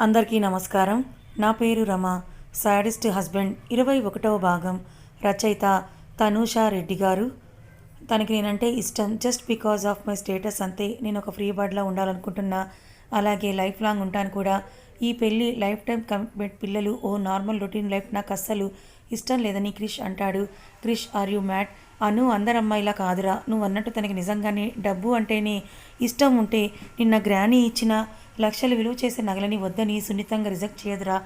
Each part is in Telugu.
అందరికీ నమస్కారం. నా పేరు రమ. సాడిస్ట్ హస్బెండ్ ఇరవై ఒకటవ భాగం రచయిత తనూషా రెడ్డి గారు. తనకి నేనంటే ఇష్టం. Just because of my status అంతే. నేను ఒక ఫ్రీ బర్డ్లా ఉండాలనుకుంటున్నా. అలాగే లైఫ్ లాంగ్ ఉంటాను కూడా. ఈ పెళ్ళి లైఫ్ టైం కమిట్మెంట్ పిల్లలు ఓ నార్మల్ రొటీన్ లైఫ్ నాకు అస్సలు ఇష్టం లేదని క్రిష్ అంటాడు. Krish are you mad Anu అందరమ్మాయిలా కాదురా. నువ్వు అన్నట్టు తనకి నిజంగానే డబ్బు అంటేనే ఇష్టం ఉంటే నిన్న గ్రానీ ఇచ్చిన లక్షలు విలువ చేసే నగలని వద్దని సున్నితంగా reject చేయదురా.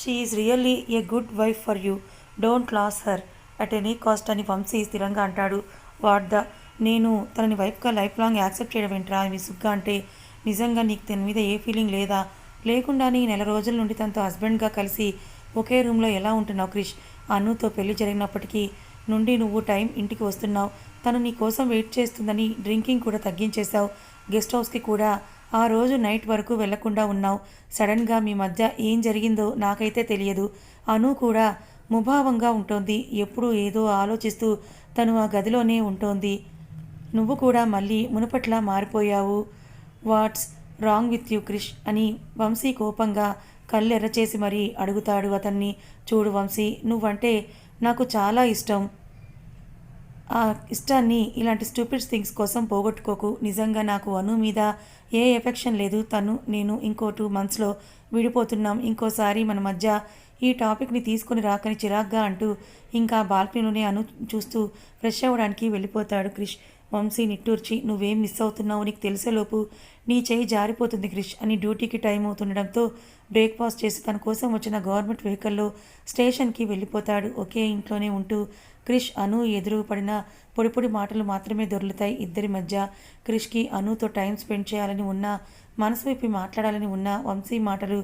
She is really a good wife for you don't lose her at any cost అని వంశీ స్థిరంగా అంటాడు. What the? నేను తనని వైఫ్గా లైఫ్ లాంగ్ యాక్సెప్ట్ చేయడం ఏంట్రా? విసుగ్గా అంటే నిజంగా నీకు తన మీద ఏ ఫీలింగ్ లేదా? లేకుండానే నెల రోజుల నుండి తనతో హస్బెండ్గా కలిసి ఒకే రూమ్లో ఎలా ఉంటున్నావు క్రిష్? అన్నుతో పెళ్ళి జరిగినప్పటికీ నుండి నువ్వు టైం ఇంటికి వస్తున్నావు. తను నీ కోసం వెయిట్ చేస్తుందని డ్రింకింగ్ కూడా తగ్గించేశావు. గెస్ట్ హౌస్కి కూడా ఆ రోజు నైట్ వరకు వెళ్ళకుండా ఉన్నావు. సడన్గా మీ మధ్య ఏం జరిగిందో నాకైతే తెలియదు. అను కూడా ముభావంగా ఉంటోంది. ఎప్పుడూ ఏదో ఆలోచిస్తూ తను ఆ గదిలోనే ఉంటోంది. నువ్వు కూడా మళ్ళీ మునుపట్లా మారిపోయావు. What's wrong with you Krish అని వంశీ కోపంగా కళ్ళెర్రచేసి మరీ అడుగుతాడు అతన్ని. చూడు వంశీ నువ్వంటే నాకు చాలా ఇష్టం. ఆ ఇష్టాన్ని ఇలాంటి స్టూపిడ్ థింగ్స్ కోసం పోగొట్టుకోకు. నిజంగా నాకు అను మీద ఏ ఎఫెక్షన్ లేదు. తను నేను ఇంకో టూ మంత్స్లో విడిపోతున్నాం. ఇంకోసారి మన మధ్య ఈ టాపిక్ని తీసుకొని రాకని చిరాగ్గా అంటూ ఇంకా బాల్కనీలోనే అను చూస్తూ ఫ్రెష్ అవ్వడానికి వెళ్ళిపోతాడు క్రిష్. వంశీ నిట్టూర్చి నువ్వేం మిస్ అవుతున్నావు నీకు తెలిసేలోపు నీ చేయి జారిపోతుంది క్రిష్ అని డ్యూటీకి టైం అవుతుండడంతో బ్రేక్ఫాస్ట్ చేసి తన కోసం వచ్చిన గవర్నమెంట్ వెహికల్లో స్టేషన్కి వెళ్ళిపోతాడు. ఒకే ఇంట్లోనే ఉంటూ క్రిష్ అను ఎదురు పడిన పొడి పొడి మాటలు మాత్రమే దొరులుతాయి. ఇద్దరి మధ్య క్రిష్కి అనుతో టైం స్పెండ్ చేయాలని ఉన్నా మనసు విప్పి మాట్లాడాలని ఉన్న వంశీ మాటలు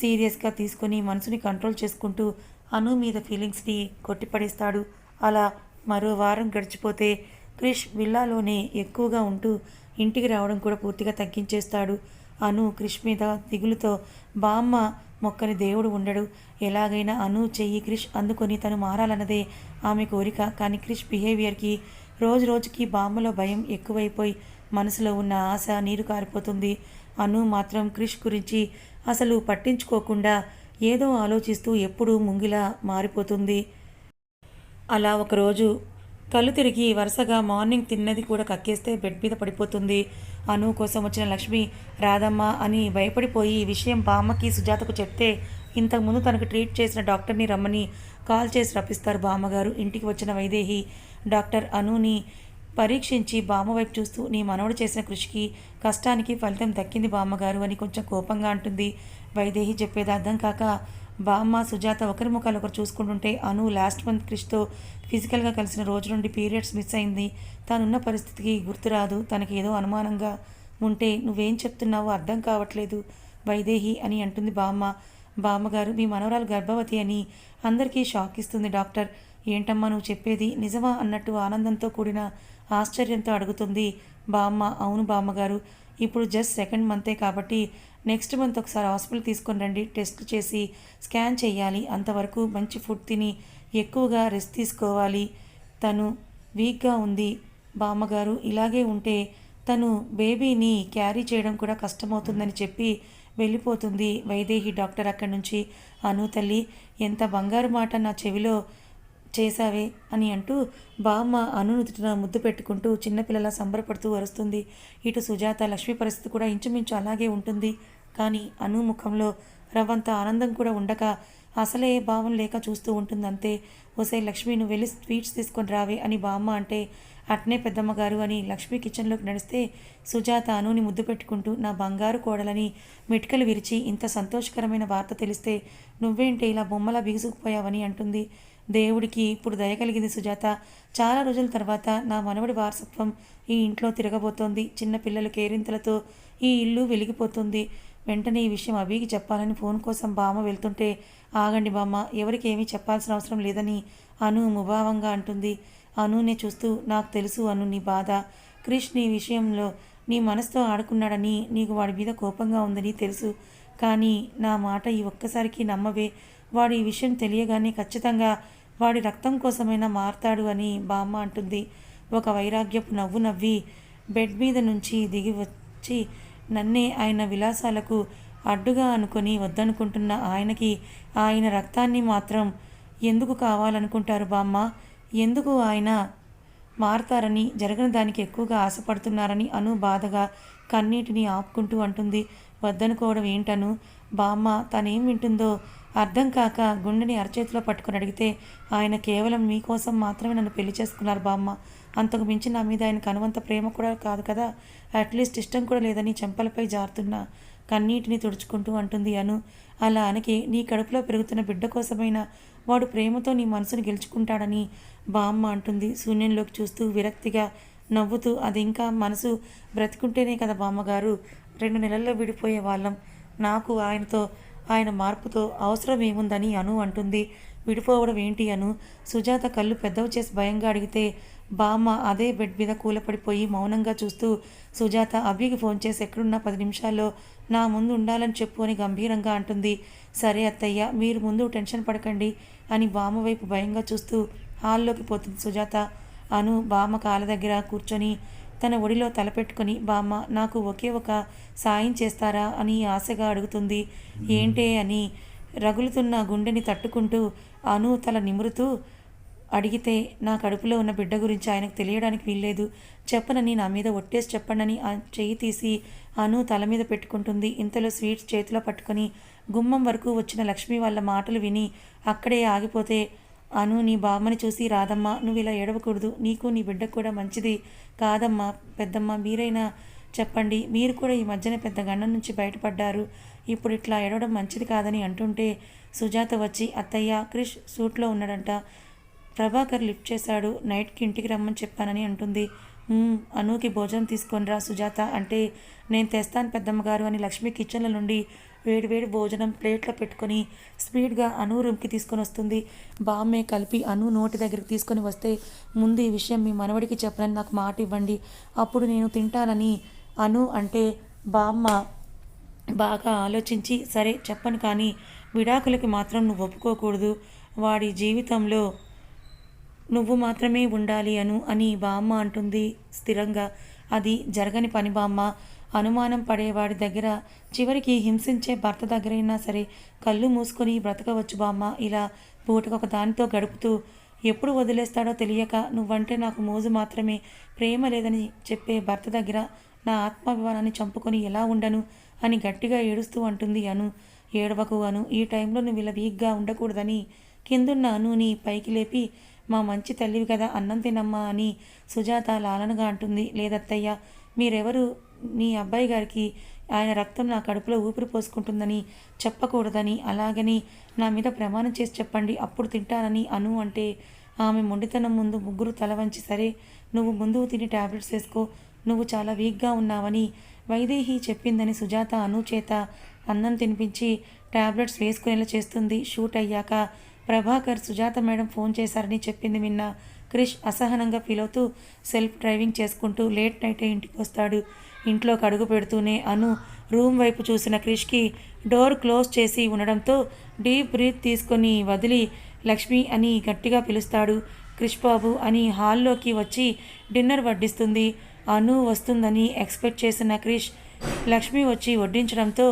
సీరియస్గా తీసుకొని మనసుని కంట్రోల్ చేసుకుంటూ అను మీద ఫీలింగ్స్ని కొట్టిపడేస్తాడు. అలా మరో వారం గడిచిపోతే క్రిష్ విల్లాలోనే ఎక్కువగా ఉంటూ ఇంటికి రావడం కూడా పూర్తిగా తగ్గించేస్తాడు. అను క్రిష్ మీద దిగులుతో బామ్మ మొక్కని దేవుడు ఉండడు. ఎలాగైనా అను చెయ్యి క్రిష్ అందుకొని తను మారాలన్నదే ఆమె కోరిక. కానీ క్రిష్ బిహేవియర్కి రోజు రోజుకి బామ్మలో భయం ఎక్కువైపోయి మనసులో ఉన్న ఆశ నీరు కారిపోతుంది. అను మాత్రం క్రిష్ గురించి అసలు పట్టించుకోకుండా ఏదో ఆలోచిస్తూ ఎప్పుడూ ముంగిలా మారిపోతుంది. అలా ఒకరోజు కళ్ళు తిరిగి వరుసగా మార్నింగ్ తిన్నది కూడా కక్కేస్తే బెడ్ మీద పడిపోతుంది. అను కోసం వచ్చిన లక్ష్మి రాధమ్మ అని భయపడిపోయి ఈ విషయం బామ్మకి సుజాతకు చెప్తే ఇంతకుముందు తనకు ట్రీట్ చేసిన డాక్టర్ని రమ్మని కాల్ చేసి రప్పిస్తారు బామ్మగారు. ఇంటికి వచ్చిన వైదేహి డాక్టర్ అనుని పరీక్షించి బామ్మ వైపు చూస్తూ నీ మనవడు చేసిన కృషికి కష్టానికి ఫలితం దక్కింది బామ్మగారు అని కొంచెం కోపంగా అంటుంది వైదేహి చెప్పేది అర్థం కాక బామ్మ సుజాత ఒకరి ముఖాలు ఒకరు చూసుకుంటుంటే అను లాస్ట్ మంత్ క్రిష్తో ఫిజికల్గా కలిసిన రోజు నుండి పీరియడ్స్ మిస్ అయింది. తానున్న పరిస్థితికి గుర్తురాదు తనకి ఏదో అనుమానంగా ఉంటే నువ్వేం చెప్తున్నావో అర్థం కావట్లేదు వైదేహి అని అంటుంది బామ్మ. బామ్మగారు మీ మనవరాలు గర్భవతి అని అందరికీ షాక్ ఇస్తుంది డాక్టర్. ఏంటమ్మా నువ్వు చెప్పేది నిజమా అన్నట్టు ఆనందంతో కూడిన ఆశ్చర్యంతో అడుగుతుంది బామ్మ. అవును బామ్మగారు ఇప్పుడు జస్ట్ సెకండ్ మంతే కాబట్టి నెక్స్ట్ మంత్ ఒకసారి హాస్పిటల్ తీసుకొని రండి టెస్ట్ చేసి స్కాన్ చేయాలి. అంతవరకు మంచి ఫుడ్ తిని ఎక్కువగా రెస్ట్ తీసుకోవాలి. తను వీక్గా ఉంది బామ్మగారు ఇలాగే ఉంటే తను బేబీని క్యారీ చేయడం కూడా కష్టమవుతుందని చెప్పి వెళ్ళిపోతుంది. వైదేహి డాక్టర్ అక్కడి నుంచి అను తల్లి ఎంత బంగారు మాట నా చెవిలో చేశావే అని అంటూ బామ్మ అనునుతున ముద్దు పెట్టుకుంటూ చిన్నపిల్లల సంబరపడుతూ వరుస్తుంది ఇటు సుజాత లక్ష్మి పరిస్థితి కూడా ఇంచుమించు అలాగే ఉంటుంది. కానీ అను ముఖంలో రవ్వంత ఆనందం కూడా ఉండక అసలే భావం లేక చూస్తూ ఉంటుంది అంతే ఓసే లక్ష్మి నువ్వు వెళ్ళి స్వీట్స్ తీసుకొని రావే అని బామ్మ అంటే అట్నే పెద్దమ్మ గారు అని లక్ష్మి కిచెన్లోకి నడిస్తే సుజాత అనుని ముద్దు పెట్టుకుంటూ నా బంగారు కోడలని మెటికలు విరిచి ఇంత సంతోషకరమైన వార్త తెలిస్తే నువ్వేంటి ఇలా బొమ్మలా బిగుసుకుపోయావని అంటుంది. దేవుడికి ఇప్పుడు దయ కలిగింది సుజాత. చాలా రోజుల తర్వాత నా మనవడి వారసత్వం ఈ ఇంట్లో తిరగబోతోంది. చిన్నపిల్లల కేరింతలతో ఈ ఇల్లు వెలిగిపోతుంది. వెంటనే ఈ విషయం అభికి చెప్పాలని ఫోన్ కోసం బామ్మ వెళ్తుంటే ఆగండి బామ్మ ఎవరికి ఏమీ చెప్పాల్సిన అవసరం లేదని అను ముభావంగా అంటుంది. అనునే చూస్తూ నాకు తెలుసు అను నీ బాధ. క్రిష్ నీ విషయంలో నీ మనసుతో ఆడుకున్నాడని నీకు వాడి మీద కోపంగా ఉందని తెలుసు. కానీ నా మాట ఈ ఒక్కసారికి నమ్మవే. వాడు ఈ విషయం తెలియగానే ఖచ్చితంగా వాడి రక్తం కోసమైనా మారతాడు అని బామ్మ అంటుంది. ఒక వైరాగ్యపు నవ్వు నవ్వి బెడ్ మీద నుంచి దిగి వచ్చి నన్నే ఆయన విలాసాలకు అడ్డుగా అనుకొని వద్దనుకుంటున్న ఆయనకి ఆయన రక్తాన్ని మాత్రం ఎందుకు కావాలనుకుంటారు బామ్మ? ఎందుకు ఆయన మారతారని జరగని దానికి ఎక్కువగా ఆశపడుతున్నారని అను బాధగా కన్నీటిని ఆపుకుంటూ అంటుంది. వద్దనుకోవడం ఏంటను? బామ్మ తనేం వింటుందో? అర్థం కాక గుండెని అరచేతిలో పట్టుకొని అడిగితే ఆయన కేవలం మీకోసం మాత్రమే నన్ను పెళ్ళి చేసుకున్నారు బామ్మ. అంతకు మించి నా మీద ఆయన కనువంత ప్రేమ కూడా కాదు కదా? అట్లీస్ట్ ఇష్టం కూడా లేదని చెంపలపై జారుతున్న కన్నీటిని తుడుచుకుంటూ అంటుంది అను. అలా అనకి నీ కడుపులో పెరుగుతున్న బిడ్డ కోసమైనా వాడు ప్రేమతో నీ మనసును గెలుచుకుంటాడని బామ్మ అంటుంది. శూన్యంలోకి చూస్తూ విరక్తిగా నవ్వుతూ అది ఇంకా మనసు బ్రతికుంటేనే కదా బామ్మగారు. రెండు నెలల్లో విడిపోయే వాళ్ళం. నాకు ఆయనతో ఆయన మార్పుతో అవసరం ఏముందని అను అంటుంది. విడిపోవడం ఏంటి అను? సుజాత కళ్ళు పెద్దవి చేసి భయంగా అడిగితే బామ్మ అదే బెడ్ మీద కూలపడిపోయి మౌనంగా చూస్తూ సుజాత అభికి ఫోన్ చేసి ఎక్కడున్నా పది నిమిషాల్లో నా ముందు ఉండాలని చెప్పు అని గంభీరంగా అంటుంది. సరే అత్తయ్య మీరు ముందు టెన్షన్ పడకండి అని బామ్మ వైపు భయంగా చూస్తూ హాల్లోకి పోతుంది సుజాత. అను బామ్మ కాళ్ళ దగ్గర కూర్చొని తన ఒడిలో తలపెట్టుకొని బామ్మ నాకు ఒకే ఒక సాయం చేస్తారా అని ఆశగా అడుగుతుంది. ఏంటే అని రగులుతున్న గుండెని తట్టుకుంటూ అను తల నిమురుతూ అడిగితే నా కడుపులో ఉన్న బిడ్డ గురించి ఆయనకు తెలియడానికి వీల్లేదు. చెప్పనని నా మీద ఒట్టేసి చెప్పండని చెయ్యి తీసి అను తల మీద పెట్టుకుంటుంది. ఇంతలో స్వీట్స్ చేతిలో పట్టుకొని గుమ్మం వరకు వచ్చిన లక్ష్మి వాళ్ళ మాటలు విని అక్కడే ఆగిపోతే అను నీ బామ్మని చూసి రాదమ్మా నువ్వు ఇలా ఏడవకూడదు. నీకు నీ బిడ్డకు కూడా మంచిది కాదమ్మా పెద్దమ్మ మీరైనా చెప్పండి. మీరు కూడా ఈ మధ్యన పెద్ద గండం నుంచి బయటపడ్డారు. ఇప్పుడు ఇట్లా ఎడవడం మంచిది కాదని అంటుంటే సుజాత వచ్చి అత్తయ్య క్రిష్ సూట్లో ఉన్నాడంట. ప్రభాకర్ లిఫ్ట్ చేశాడు. నైట్కి ఇంటికి రమ్మని చెప్పానని అంటుంది. అనుకి భోజనం తీసుకొనిరా సుజాత. అంటే నేను తెస్తాను పెద్దమ్మగారు అని లక్ష్మి కిచెన్ల నుండి వేడివేడి భోజనం ప్లేట్లో పెట్టుకొని స్పీడ్గా అను రూమ్కి తీసుకొని వస్తుంది. బామ్మే కలిపి అను నోటి దగ్గరికి తీసుకొని వస్తే ముందు ఈ విషయం మీ మనవడికి చెప్పనని నాకు మాట ఇవ్వండి. అప్పుడు నేను తింటానని అను అంటే బామ్మ బాగా ఆలోచించి సరే చెప్పను కానీ విడాకులకి మాత్రం నువ్వు ఒప్పుకోకూడదు. వాడి జీవితంలో నువ్వు మాత్రమే ఉండాలి అను అని బామ్మ అంటుంది స్థిరంగా. అది జరగని పని బామ్మ. అనుమానం పడేవాడి దగ్గర చివరికి హింసించే భర్త దగ్గరైనా సరే కళ్ళు మూసుకొని బ్రతకవచ్చు బామ్మ. ఇలా పూటకొక దానితో గడుపుతూ ఎప్పుడు వదిలేస్తాడో తెలియక నువ్వంటే నాకు మోజు మాత్రమే ప్రేమ లేదని చెప్పే భర్త దగ్గర నా ఆత్మాభిమానాన్ని చంపుకొని ఎలా ఉండను అని గట్టిగా ఏడుస్తూ అంటుంది అను. ఏడవకు అను ఈ టైంలో నువ్వు ఇలా వీక్గా ఉండకూడదని కిందున్న అనుని పైకి లేపి మా మంచి తల్లివి కదా అన్నం తినమ్మా అని సుజాత లాలనగా అంటుంది. లేదత్తయ్య మీరెవరు? మీ అబ్బాయి గారికి ఆయన రక్తం నా కడుపులో ఊపిరి పోసుకుంటుందని చెప్పకూడదని అలాగని నా మీద ప్రమాణం చేసి చెప్పండి అప్పుడు తింటానని అను అంటే ఆమె మొండితనం ముందు ముగ్గురు తల వంచి సరే నువ్వు ముందు తిని టాబ్లెట్స్ వేసుకో నువ్వు చాలా వీక్గా ఉన్నావని వైదేహి చెప్పిందని సుజాత అను చేత అన్నం తినిపించి టాబ్లెట్స్ వేసుకునేలా చేస్తుంది. షూట్ అయ్యాక ప్రభాకర్ సుజాత మేడం ఫోన్ చేశారని చెప్పింది విన్న క్రిష్ అసహనంగా ఫీల్ అవుతూ సెల్ఫ్ డ్రైవింగ్ చేసుకుంటూ లేట్ నైట్ ఇంటికి వస్తాడు. ఇంట్లోకి అడుగు పెడుతూనే అను రూమ్ వైపు చూసిన క్రిష్కి డోర్ క్లోజ్ చేసి ఉండడంతో డీప్ బ్రీత్ తీసుకొని వదిలి లక్ష్మి అని గట్టిగా పిలుస్తాడు. క్రిష్ బాబు అని హాల్లోకి వచ్చి డిన్నర్ వడ్డిస్తుంది. అను వస్తుందని ఎక్స్పెక్ట్ చేసిన క్రిష్ లక్ష్మి వచ్చి వడ్డించడంతో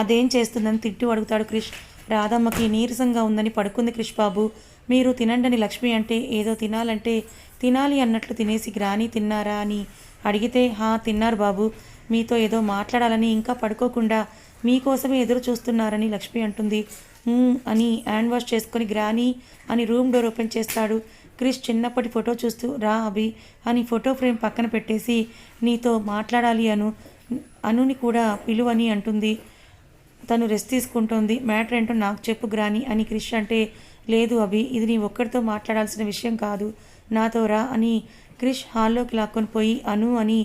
అదేం చేస్తుందని తిట్టి అడుగుతాడు క్రిష్. రాధమ్మకి నీరసంగా ఉందని పడుకుంది క్రిష్ బాబు. మీరు తినండని లక్ష్మి అంటే ఏదో తినాలంటే తినాలి అన్నట్లు తినేసి గ్రాని తిన్నారా? అని అడిగితే హా తిన్నారు బాబు. మీతో ఏదో మాట్లాడాలని ఇంకా పడుకోకుండా మీకోసమే ఎదురు చూస్తున్నారని లక్ష్మి అంటుంది. అని హ్యాండ్ వాష్ చేసుకొని గ్రాని అని రూమ్ డోర్ ఓపెన్ చేస్తాడు. క్రిష్ చిన్నప్పటి ఫోటో చూస్తూ రా అభి అని ఫోటో ఫ్రేమ్ పక్కన పెట్టేసి నీతో మాట్లాడాలి అను అనుని కూడా పిలువని అంటుంది. తను రెస్ట్ తీసుకుంటోంది. మ్యాటర్ ఏంటో నాకు చెప్పు గ్రాని అని క్రిష్ అంటే లేదు అభి ఇది నీ ఒక్కడితో మాట్లాడాల్సిన విషయం కాదు. నాతో రా అని క్రిష్ హాల్లోకి లాక్కొని పోయి అను అని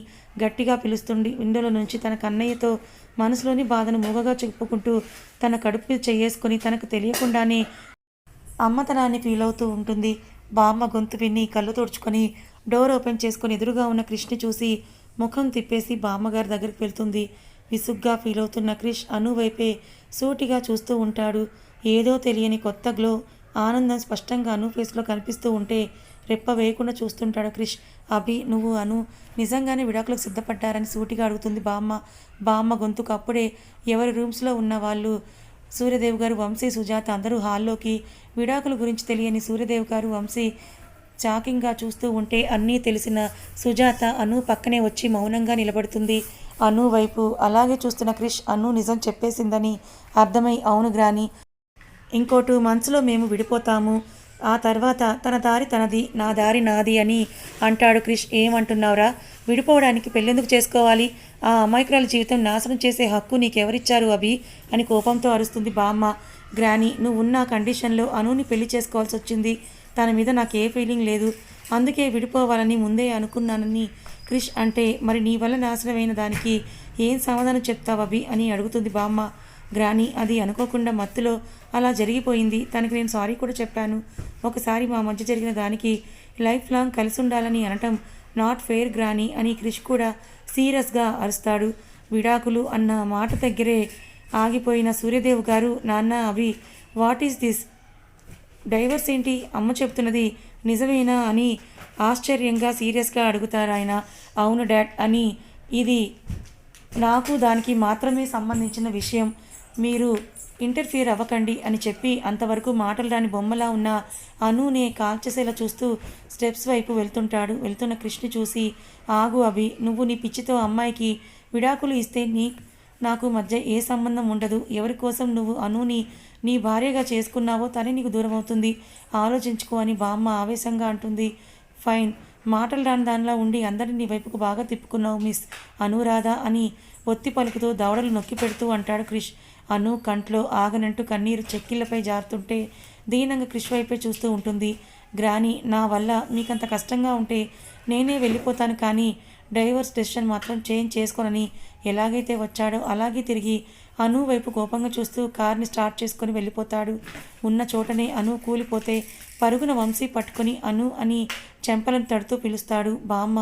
గట్టిగా పిలుస్తుండి విండోలో నుంచి తన కన్నయ్యతో మనసులోని బాధను మూగగా చెప్పుకుంటూ తన కడుపు చెయ్యేసుకొని తనకు తెలియకుండానే అమ్మతనాన్ని ఫీల్ అవుతూ ఉంటుంది. బామ్మ గొంతు విని కళ్ళు తుడుచుకొని డోర్ ఓపెన్ చేసుకొని ఎదురుగా ఉన్న క్రిష్ని చూసి ముఖం తిప్పేసి బామ్మగారి దగ్గరికి వెళ్తుంది. విసుగ్గా ఫీల్ అవుతున్న క్రిష్ అను వైపే సూటిగా చూస్తూ ఉంటాడు. ఏదో తెలియని కొత్త గ్లో ఆనందం స్పష్టంగా అను ఫేస్లో కనిపిస్తూ ఉంటే రెప్ప వేయకుండా చూస్తుంటాడు క్రిష్. అభి నువ్వు అను నిజంగానే విడాకులకు సిద్ధపడ్డారని సూటిగా అడుగుతుంది బామ్మ. బామ్మ గొంతుకు అప్పుడే ఎవరి రూమ్స్లో ఉన్న వాళ్ళు సూర్యదేవ్ గారు వంశీ సుజాత అందరూ హాల్లోకి విడాకుల గురించి తెలియని సూర్యదేవ్ గారు వంశీ షాకింగ్గా చూస్తూ ఉంటే అన్నీ తెలిసిన సుజాత అను పక్కనే వచ్చి మౌనంగా నిలబడుతుంది. అను వైపు అలాగే చూస్తున్న క్రిష్ అను నిజం చెప్పేసిందని అర్థమై అవును గ్రాని ఇంకో టూ మంత్స్లో మేము విడిపోతాము. ఆ తర్వాత తన దారి తనది నా దారి నాది అని అంటాడు క్రిష్. ఏమంటున్నావురా? విడిపోవడానికి పెళ్ళెందుకు చేసుకోవాలి? ఆ అమాయకురాల జీవితం నాశనం చేసే హక్కు నీకెవరిచ్చారు అభి? అని కోపంతో అరుస్తుంది బామ్మ. గ్రాని నువ్వు ఉన్న కండిషన్లో అనుని పెళ్ళి చేసుకోవాల్సి వచ్చింది తన మీద నాకు ఏ ఫీలింగ్ లేదు. అందుకే విడిపోవాలని ముందే అనుకున్నానని క్రిష్ అంటే మరి నీ వల్ల నాశనమైన దానికి ఏం సమాధానం చెప్తావు అభి? అని అడుగుతుంది బామ్మ. గ్రాని అది అనుకోకుండా మత్తులో అలా జరిగిపోయింది. తనకి నేను సారీ కూడా చెప్పాను. ఒకసారి మా మధ్య జరిగిన దానికి లైఫ్ లాంగ్ కలిసి ఉండాలని అనటం నాట్ ఫెయిర్ గ్రాని అని క్రిష్ కూడా సీరియస్గా అరుస్తాడు. విడాకులు అన్న మాట దగ్గరే ఆగిపోయిన సూర్యదేవ్ గారు నాన్న అవి వాట్ ఈస్ దిస్ డైవర్స్ ఏంటి? అమ్మ చెప్తున్నది నిజమేనా? అని ఆశ్చర్యంగా సీరియస్గా అడుగుతారు ఆయన. అవును డాడ్ అని. ఇది నాకు దానికి మాత్రమే సంబంధించిన విషయం. మీరు ఇంటర్ఫియర్ అవ్వకండి అని చెప్పి అంతవరకు మాటలు రాని బొమ్మలా ఉన్న అనునే కాల్చేసేలా చూస్తూ స్టెప్స్ వైపు వెళ్తుంటాడు. వెళ్తున్న కృష్ణ చూసి ఆగు అభి నువ్వు నీ పిచ్చితో అమ్మాయికి విడాకులు ఇస్తే నీ నాకు మధ్య ఏ సంబంధం ఉండదు. ఎవరి కోసం నువ్వు అనుని నీ భార్యగా చేసుకున్నావో తనే నీకు దూరం అవుతుంది. ఆలోచించుకో అని బామ్మ ఆవేశంగా అంటుంది. ఫైన్ మాటలు రాని దానిలా ఉండి అందరినీ నీ వైపుకు బాగా తిప్పుకున్నావు మిస్ అనురాధ అని ఒత్తి పలుకుతూ దవడలు నొక్కి పెడుతూ అంటాడు క్రిష్. అను కంట్లో ఆగనంటూ కన్నీరు చెక్కిళ్ళపై జారుతుంటే దీనంగా క్రిష్ వైపే చూస్తూ ఉంటుంది. గ్రాని నా వల్ల మీకంత కష్టంగా ఉంటే నేనే వెళ్ళిపోతాను కానీ డైవర్స్ డెసిషన్ మాత్రం చేంజ్ చేసుకోనని ఎలాగైతే వచ్చాడో అలాగే తిరిగి అను వైపు కోపంగా చూస్తూ కార్ని స్టార్ట్ చేసుకొని వెళ్ళిపోతాడు. ఉన్న చోటనే అను కూలిపోతే పరుగున వంశీ పట్టుకొని అను అని చెంపలను తడుతూ పిలుస్తాడు. బామ్మ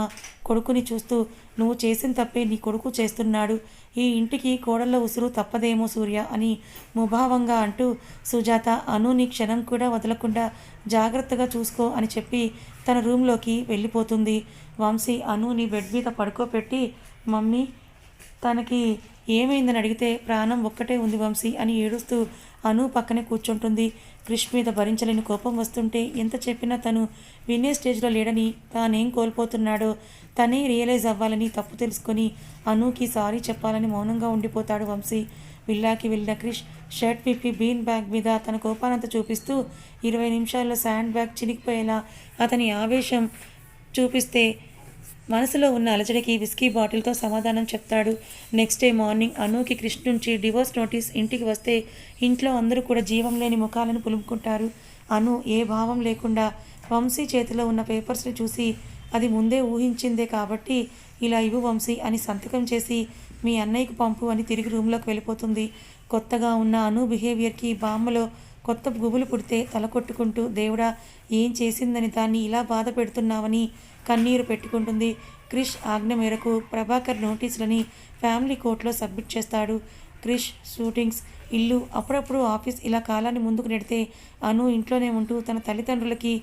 కొడుకుని చూస్తూ నువ్వు చేసిన తప్పే నీ కొడుకు చేస్తున్నాడు. ఈ ఇంటికి కోడళ్ళ ఉసురు తప్పదేమో సూర్య అని ముభావంగా అంటూ సుజాత అను నీ క్షణం కూడా వదలకుండా జాగ్రత్తగా చూసుకో అని చెప్పి తన రూమ్లోకి వెళ్ళిపోతుంది. వంశీ అనుని బెడ్ మీద పడుకోపెట్టి మమ్మీ తనకి ఏమైందని అడిగితే ప్రాణం ఒక్కటే ఉంది వంశీ అని ఏడుస్తూ అను పక్కనే కూర్చుంటుంది. క్రిష్ మీద భరించలేని కోపం వస్తుంటే ఎంత చెప్పినా తను వినే స్టేజ్లో లేడని తానేం కోల్పోతున్నాడో తనే రియలైజ్ అవ్వాలని తప్పు తెలుసుకొని అనుకి సారీ చెప్పాలని మౌనంగా ఉండిపోతాడు వంశీ. విల్లాకి వెళ్ళిన క్రిష్ షర్ట్ విప్పి బీన్ బ్యాగ్ మీద తన కోపానంత చూపిస్తూ ఇరవై నిమిషాల్లో శాండ్ బ్యాగ్ చినిగిపోయేలా అతని ఆవేశం చూపిస్తే మనసులో ఉన్న అలజడికి విస్కీ బాటిల్తో సమాధానం చెప్తాడు. నెక్స్ట్ డే మార్నింగ్ అనుకి కృష్ణ నుంచి డివోర్స్ నోటీస్ ఇంటికి వస్తే ఇంట్లో అందరూ కూడా జీవం లేని ముఖాలను పులుముకుంటారు. అను ఏ భావం లేకుండా వంశీ చేతిలో ఉన్న పేపర్స్ని చూసి అది ముందే ఊహించిందే కాబట్టి ఇలా ఇవ్వు వంశీ అని సంతకం చేసి మీ అన్నయ్యకు పంపు అని తిరిగి రూమ్లోకి వెళ్ళిపోతుంది. కొత్తగా ఉన్న అను బిహేవియర్కి బామ్మలో కొత్త గుబులు పుడితే తల కొట్టుకుంటూ దేవుడా ఏం చేసిందని దాన్ని ఇలా బాధ పెడుతున్నావని కన్నీరు పెట్టుకుంటుంది. క్రిష్ ఆజ్ఞ మేరకు ప్రభాకర్ నోటీసులని ఫ్యామిలీ కోర్టులో సబ్మిట్ చేస్తాడు. క్రిష్ షూటింగ్స్ ఇల్లు అప్పుడప్పుడు ఆఫీస్ ఇలా కాలాన్ని ముందుకు నెడితే అను ఇంట్లోనే ఉంటూ తన తల్లిదండ్రులకి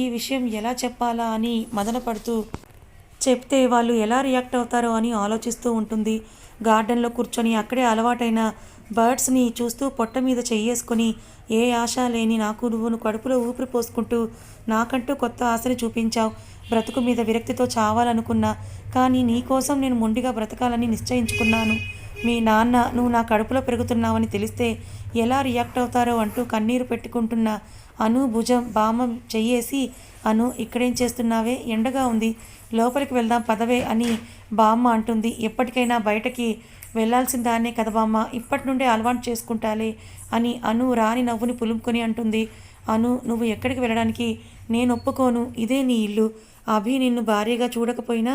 ఈ విషయం ఎలా చెప్పాలా అని మదనపడుతూ చెప్తే వాళ్ళు ఎలా రియాక్ట్ అవుతారో అని ఆలోచిస్తూ ఉంటుంది. గార్డెన్లో కూర్చొని అక్కడే అలవాటైన బర్డ్స్ని చూస్తూ పొట్ట మీద చెయ్యేసుకొని ఏ ఆశ లేని నాకు నువ్వు కడుపులో ఊపిరి పోసుకుంటూ నాకంటూ కొత్త ఆశని చూపించావు. బ్రతుకు మీద విరక్తితో చావాలనుకున్నా కానీ నీకోసం నేను మొండిగా బ్రతకాలని నిశ్చయించుకున్నాను. మీ నాన్న నువ్వు నా కడుపులో పెరుగుతున్నావని తెలిస్తే ఎలా రియాక్ట్ అవుతారో అంటూ కన్నీరు పెట్టుకుంటున్న అను భుజం బామం చెయ్యేసి అను ఇక్కడేం చేస్తున్నావే? ఎండగా ఉంది. లోపలికి వెళ్దాం పదవే అని బామ్మ అంటుంది. ఎప్పటికైనా బయటకి వెళ్ళాల్సిన దాన్నే కదా బామ్మ? ఇప్పటి నుండే అలవాటు చేసుకుంటాలే అని అను రాని నవ్వుని పులుముకొని అంటుంది. అను నువ్వు ఎక్కడికి వెళ్ళడానికి? నేను ఒప్పుకోను. ఇదే నీ ఇల్లు. అభి నిన్ను భారీగా చూడకపోయినా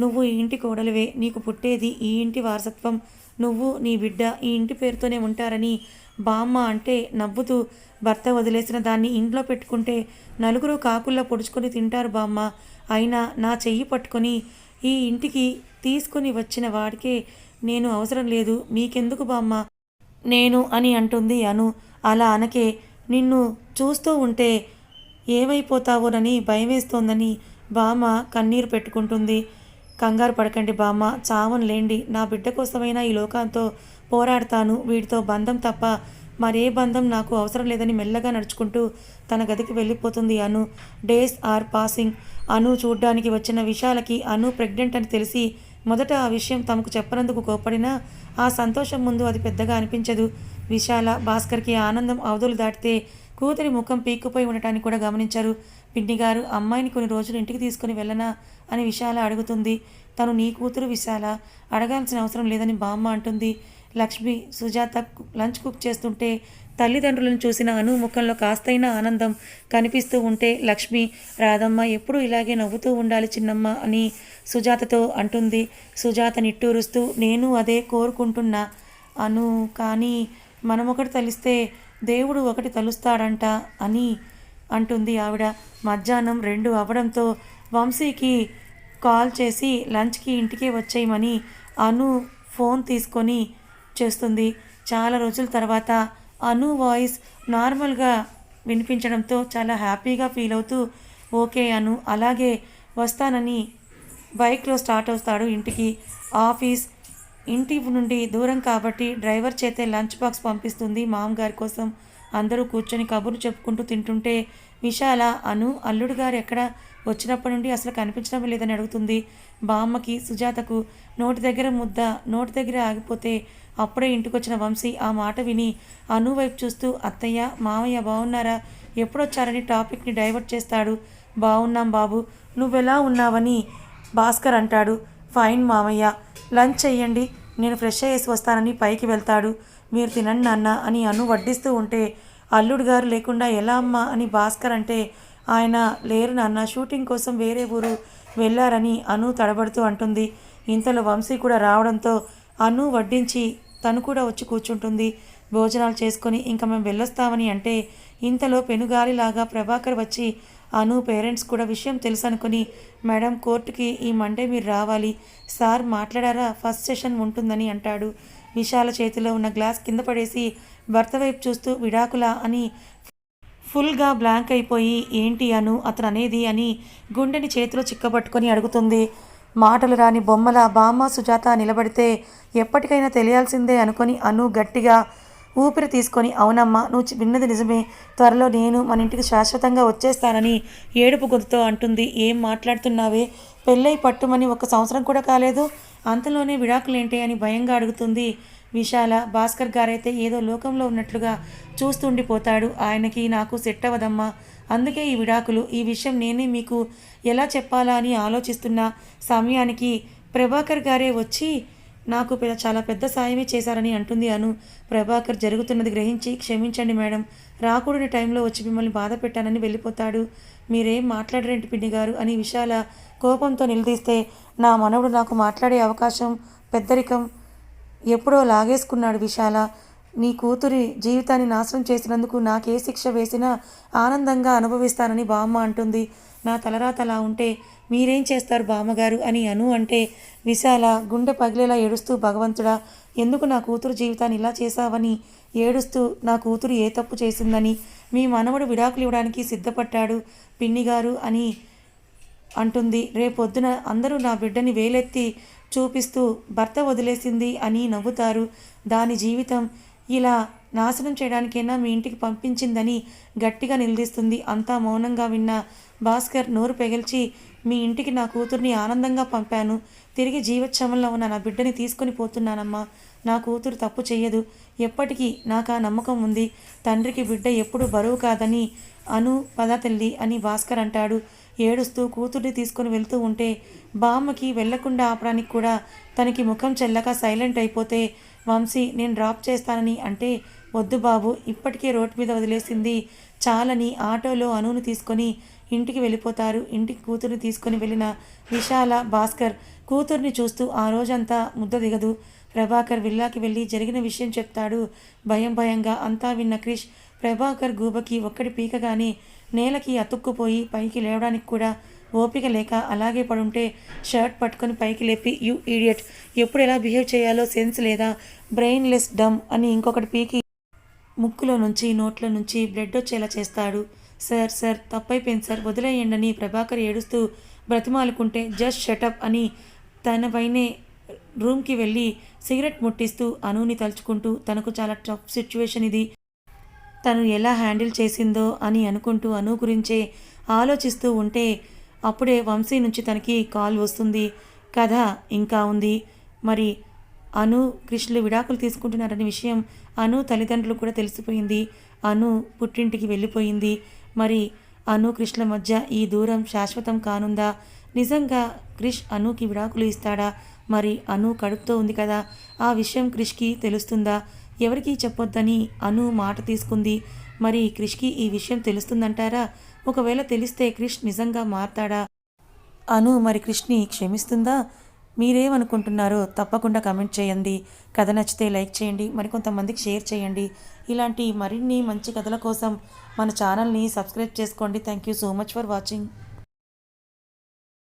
నువ్వు ఈ ఇంటి కోడలివే. నీకు పుట్టేది ఈ ఇంటి వారసత్వం. నువ్వు నీ బిడ్డ ఈ ఇంటి పేరుతోనే ఉంటారని బామ్మ అంటే నవ్వుతూ భర్త వదిలేసిన దాన్ని ఇంట్లో పెట్టుకుంటే నలుగురు కాకుల్లో పొడుచుకొని తింటారు బామ్మ. అయినా నా చెయ్యి పట్టుకొని ఈ ఇంటికి తీసుకొని వచ్చిన వాడికే నేను అవసరం లేదు. మీకెందుకు బామ్మ? నేను అని అంటుంది అను. అలా అనకే నిన్ను చూస్తూ ఉంటే ఏమైపోతావోనని భయమేస్తోందని బామ్మ కన్నీరు పెట్టుకుంటుంది. కంగారు పడకండి బామ్మ చావను లేండి నా బిడ్డ కోసమైనా ఈ లోకంతో పోరాడతాను. వీడితో బంధం తప్ప మరే బంధం నాకు అవసరం లేదని మెల్లగా నడుచుకుంటూ తన గదికి వెళ్ళిపోతుంది Anu. Days are passing. Anu చూడ్డానికి వచ్చిన విశాలకి అను ప్రెగ్నెంట్ అని తెలిసి మొదట ఆ విషయం తమకు చెప్పనందుకు కోపడినా ఆ సంతోషం ముందు అది పెద్దగా అనిపించదు. విశాల భాస్కర్కి ఆనందం అవధులు దాటితే కూతురి ముఖం పీక్కుపోయి ఉండటాన్ని కూడా గమనించారు. పిన్ని గారు అమ్మాయిని కొన్ని రోజులు ఇంటికి తీసుకుని వెళ్ళనా అని విశాల అడుగుతుంది. తను నీ కూతురు విశాల అడగాల్సిన అవసరం లేదని బామ్మ అంటుంది. లక్ష్మి సుజాత లంచ్ కుక్ చేస్తుంటే తల్లిదండ్రులను చూసిన అను ముఖంలో కాస్తైనా ఆనందం కనిపిస్తూ ఉంటే లక్ష్మి రాధమ్మ ఎప్పుడు ఇలాగే నవ్వుతూ ఉండాలి చిన్నమ్మ అని సుజాతతో అంటుంది. సుజాత నిట్టూరుస్తూ నేను అదే కోరుకుంటున్నా అను కానీ మనం ఒకటి తలిస్తే దేవుడు ఒకటి తలుస్తాడంట అని అంటుంది ఆవిడ. మధ్యాహ్నం రెండు అవ్వడంతో వంశీకి కాల్ చేసి లంచ్కి ఇంటికే వచ్చేయమని అను ఫోన్ తీసుకొని చేస్తుంది. చాలా రోజుల తర్వాత అను వాయిస్ నార్మల్గా వినిపించడంతో చాలా హ్యాపీగా ఫీల్ అవుతూ ఓకే అను అలాగే వస్తానని బైక్లో స్టార్ట్ అవుతాడు ఇంటికి. ఆఫీస్ ఇంటి నుండి దూరం కాబట్టి డ్రైవర్ చేతే లంచ్ బాక్స్ పంపిస్తుంది మామగారి కోసం. అందరూ కూర్చొని కబుర్లు చెప్పుకుంటూ తింటుంటే విశాల అను అల్లుడు గారు ఎక్కడ? వచ్చినప్పటి నుండి అసలు కనిపించడం లేదని అడుగుతుంది. బామ్మకి సుజాతకు నోటి దగ్గర ముద్ద నోటి దగ్గర ఆగిపోతే అప్పుడే ఇంటికొచ్చిన వంశీ ఆ మాట విని అను వైపు చూస్తూ అత్తయ్య మామయ్య బాగున్నారా ఎప్పుడొచ్చారని టాపిక్ని డైవర్ట్ చేస్తాడు. బాగున్నాం బాబు నువ్వెలా ఉన్నావని భాస్కర్ అంటాడు. ఫైన్ మామయ్య లంచ్ చెయ్యండి నేను ఫ్రెష్ అయ్యేసి వస్తానని పైకి వెళ్తాడు. మీరు తినండి నాన్న అని అను వడ్డిస్తూ ఉంటే అల్లుడు గారు లేకుండా ఎలా అమ్మా అని భాస్కర్ అంటే ఆయన లేరు నాన్న షూటింగ్ కోసం వేరే ఊరు వెళ్ళారని అను తడబడుతూ అంటుంది. ఇంతలో వంశీ కూడా రావడంతో అను వడ్డించి తను కూడా వచ్చి కూర్చుంటుంది. భోజనాలు చేసుకొని ఇంకా మేము వెళ్ళొస్తామని అంటే ఇంతలో పెనుగాలిలాగా ప్రభాకర్ వచ్చి అను పేరెంట్స్ కూడా విషయం తెలుసు అనుకుని మేడం కోర్టుకి ఈ మండే మీరు రావాలి. సార్ మాట్లాడారా? ఫస్ట్ సెషన్ ఉంటుందని అంటాడు. విశాల చేతిలో ఉన్న గ్లాస్ కింద పడేసి భర్త వైపు చూస్తూ విడాకులా అని ఫుల్గా బ్లాంక్ అయిపోయి ఏంటి అను అతను అనేది అని గుండెని చేతిలో చిక్కబట్టుకొని అడుగుతుంది. మాటలు రాని బొమ్మల బామ్మ సుజాత నిలబడితే ఎప్పటికైనా తెలియాల్సిందే అనుకొని అను గట్టిగా ఊపిరి తీసుకొని అవునమ్మా నువ్వు విన్నది నిజమే. త్వరలో నేను మన ఇంటికి శాశ్వతంగా వచ్చేస్తానని ఏడుపు గొంతుతో అంటుంది. ఏం మాట్లాడుతున్నావే? పెళ్ళై పట్టుమని ఒక సంవత్సరం కూడా కాలేదు. అంతలోనే విడాకులేంటి? అని భయంగా అడుగుతుంది విశాల భాస్కర్ గారైతే ఏదో లోకంలో ఉన్నట్లుగా చూస్తుండిపోతాడు. ఆయనకి నాకు సెట్ అవ్వదమ్మా అందుకే ఈ విడాకులు ఈ విషయం నేనే మీకు ఎలా చెప్పాలా అని ఆలోచిస్తున్న. సమయానికి ప్రభాకర్ గారే వచ్చి నాకు చాలా పెద్ద సాయమే చేశారని అంటుంది అను. ప్రభాకర్ జరుగుతున్నది గ్రహించి క్షమించండి మేడం. రాకూడని టైంలో వచ్చి మిమ్మల్ని బాధ పెట్టానని వెళ్ళిపోతాడు. మీరేం మాట్లాడరేంటి పిన్ని గారు అని విశాల కోపంతో నిలదీస్తే నా మనవడు నాకు మాట్లాడే అవకాశం పెద్దరికం ఎప్పుడో లాగేసుకున్నాడు విశాల. నీ కూతురి జీవితాన్ని నాశనం చేసినందుకు నాకే శిక్ష వేసినా ఆనందంగా అనుభవిస్తానని బామ్మ అంటుంది. నా తలరాత అలా ఉంటే మీరేం చేస్తారు బామ్మగారు అని అను అంటే విశాల గుండె పగిలేలా ఏడుస్తూ భగవంతుడా ఎందుకు నా కూతురు జీవితాన్ని ఇలా చేశావని ఏడుస్తూ నా కూతురు ఏ తప్పు చేసిందని మీ మనవడు విడాకులు ఇవ్వడానికి సిద్ధపడ్డాడు పిన్ని గారు అని అంటుంది. రేపొద్దున అందరూ నా బిడ్డని వేలెత్తి చూపిస్తూ భర్త వదిలేసింది అని నవ్వుతారు. దాని జీవితం ఇలా నాశనం చేయడానికైనా మీ ఇంటికి పంపించిందని గట్టిగా నిలదీస్తుంది. అంతా మౌనంగా విన్న భాస్కర్ నోరు పెగిల్చి మీ ఇంటికి నా కూతుర్ని ఆనందంగా పంపాను. తిరిగి జీవోత్సవంలో ఉన్న నా బిడ్డని తీసుకొని పోతున్నానమ్మా. నా కూతురు తప్పు చేయదు ఎప్పటికీ నాకు ఆ నమ్మకం ఉంది. తండ్రికి బిడ్డ ఎప్పుడు బరువు కాదని అను పద తల్లి అని భాస్కర్ అంటాడు. ఏడుస్తూ కూతుర్ని తీసుకొని వెళ్తూ ఉంటే బామ్మకి వెళ్ళకుండా ఆపడానికి కూడా తనకి ముఖం చెల్లక సైలెంట్ అయిపోతే వంశీ నేను డ్రాప్ చేస్తానని అంటే వద్దు బాబు ఇప్పటికే రోడ్డు మీద వదిలేసింది. చాలని ఆటోలో అనును తీసుకొని ఇంటికి వెళ్ళిపోతారు. ఇంటికి కూతుర్ని తీసుకొని వెళ్ళిన విశాల భాస్కర్ కూతుర్ని చూస్తూ ఆ రోజంతా ముద్ద దిగదు. ప్రభాకర్ విల్లాకి వెళ్ళి జరిగిన విషయం చెప్తాడు. భయం భయంగా అంతా విన్న క్రిష్ ప్రభాకర్ గూబకి ఒక్కడి పీకగానే నేలకి అతుక్కుపోయి పైకి లేవడానికి కూడా ఓపిక లేక అలాగే పడుంటే షర్ట్ పట్టుకొని పైకి లేపి యూ ఈడియట్ ఎప్పుడు ఎలా బిహేవ్ చేయాలో సెన్స్ లేదా? బ్రెయిన్లెస్ డమ్ అని ఇంకొకటి పీకి ముక్కులో నుంచి నోట్లో నుంచి బ్లడ్ వచ్చేలా చేస్తాడు. సార్ సార్ తప్పైపోయింది సార్ వదిలేయండి అని ప్రభాకర్ ఏడుస్తూ బ్రతిమాలుకుంటే జస్ట్ షటప్ అని తన పైనే రూమ్కి వెళ్ళి సిగరెట్ ముట్టిస్తూ అనుని తలుచుకుంటూ తనకు చాలా టఫ్ సిచ్యువేషన్ ఇది తను ఎలా హ్యాండిల్ చేసిందో అని అనుకుంటూ అను గురించే ఆలోచిస్తూ ఉంటే అప్పుడే వంశీ నుంచి తనకి కాల్ వస్తుంది. కథ ఇంకా ఉంది. మరి అను కృష్ణులు విడాకులు తీసుకుంటున్నారనే విషయం అను తల్లిదండ్రులు కూడా తెలిసిపోయింది. అను పుట్టింటికి వెళ్ళిపోయింది. మరి అను కృష్ణుల మధ్య ఈ దూరం శాశ్వతం కానుందా? నిజంగా క్రిష్ అనుకి విడాకులు ఇస్తాడా? మరి అను కడుపుతో ఉంది కదా. ఆ విషయం క్రిష్కి తెలుస్తుందా? ఎవరికీ చెప్పొద్దని అను మాట తీసుకుంది. మరి క్రిష్కి ఈ విషయం తెలుస్తుందంటారా? ఒకవేళ తెలిస్తే క్రిష్ నిజంగా మారతాడా? అను మరి క్రిష్ని క్షమిస్తుందా? మీరేమనుకుంటున్నారో తప్పకుండా కమెంట్ చేయండి. కథ నచ్చితే లైక్ చేయండి. మరికొంతమందికి షేర్ చేయండి. ఇలాంటి మరిన్ని మంచి కథల కోసం మన ఛానల్ని సబ్స్క్రైబ్ చేసుకోండి. Thank you so much for watching.